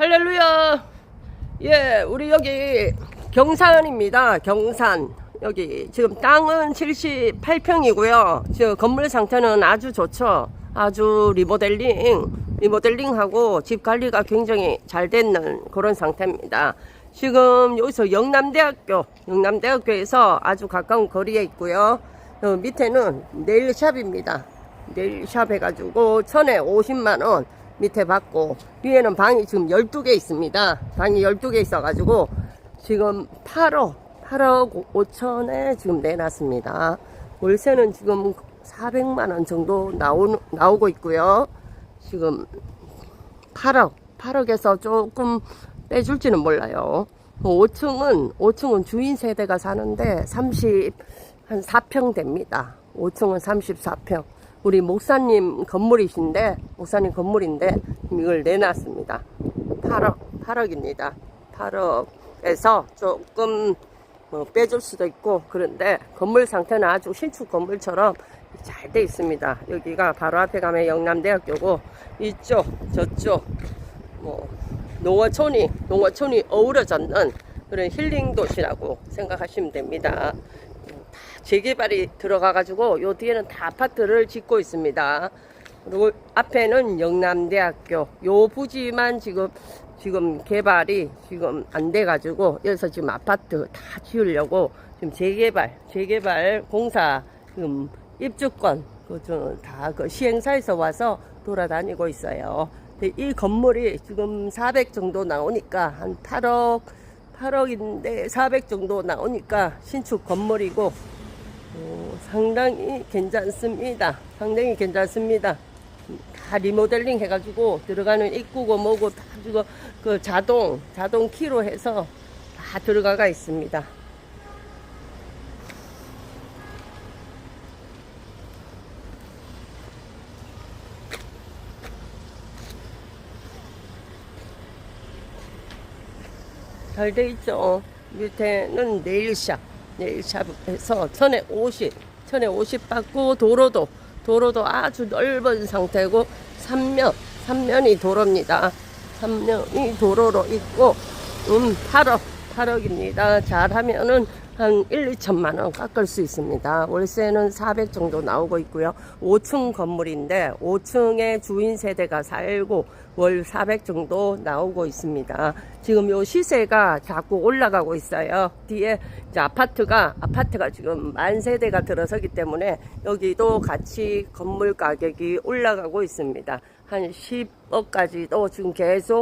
할렐루야. 예, 우리 여기 경산입니다. 경산. 여기 지금 땅은 78평이고요. 지금 건물 상태는 아주 좋죠. 아주 리모델링, 리모델링하고 집 관리가 굉장히 잘 됐는 그런 상태입니다. 지금 여기서 영남대학교, 영남대학교에서 아주 가까운 거리에 있고요. 어, 밑에는 네일샵입니다. 네일샵 해가지고 천에 50만원 밑에 받고 위에는 방이 지금 12개 있습니다. 방이 12개 있어 가지고 지금 8억, 8억 5천에 지금 내놨습니다. 월세는 지금 400만원 정도 나오, 나오고 있고요. 지금 8억, 8억에서 조금 빼줄지는 몰라요. 5층은, 5층은 주인 세대가 사는데 30, 한 4평 됩니다. 5층은 34평. 우리 목사님 건물이신데, 목사님 건물인데, 이걸 내놨습니다. 8억, 8억입니다. 8억에서 조금 뭐 빼줄 수도 있고, 그런데 건물 상태는 아주 신축 건물처럼 잘 돼 있습니다. 여기가 바로 앞에 가면 영남대학교고, 이쪽, 저쪽, 뭐, 농어촌이, 농어촌이 어우러졌는 그런 힐링 도시라고 생각하시면 됩니다. 다 재개발이 들어가가지고 요 뒤에는 다 아파트를 짓고 있습니다. 그리고 앞에는 영남대학교 요 부지만 지금 지금 개발이 지금 안 돼가지고 여기서 지금 아파트 다 지으려고 지금 재개발 재개발 공사 지금 입주권 그다그 시행사에서 와서 돌아다니고 있어요. 이 건물이 지금 400 정도 나오니까 한 8억 8억인데 400 정도 나오니까 신축 건물이고 어, 상당히 괜찮습니다. 상당히 괜찮습니다. 다 리모델링 해가지고 들어가는 입구고 뭐고 다 주고 그 자동 자동 키로 해서 다 들어가가 있습니다. 잘 돼 있죠. 밑에는 네일샵, 네일샵에서 천에 50, 천에 50 받고 도로도 도로도 아주 넓은 상태고 삼면, 삼면이 도로입니다. 삼면이 도로로 있고 음 8억, 8억입니다. 잘하면은 한 1, 2천만 원 깎을 수 있습니다. 월세는 400 정도 나오고 있고요. 5층 건물인데 5층에 주인 세대가 살고 월 400 정도 나오고 있습니다. 지금 요 시세가 자꾸 올라가고 있어요. 뒤에 아파트가 아파트가 지금 만 세대가 들어서기 때문에 여기도 같이 건물 가격이 올라가고 있습니다. 한 10억까지도 지금 계속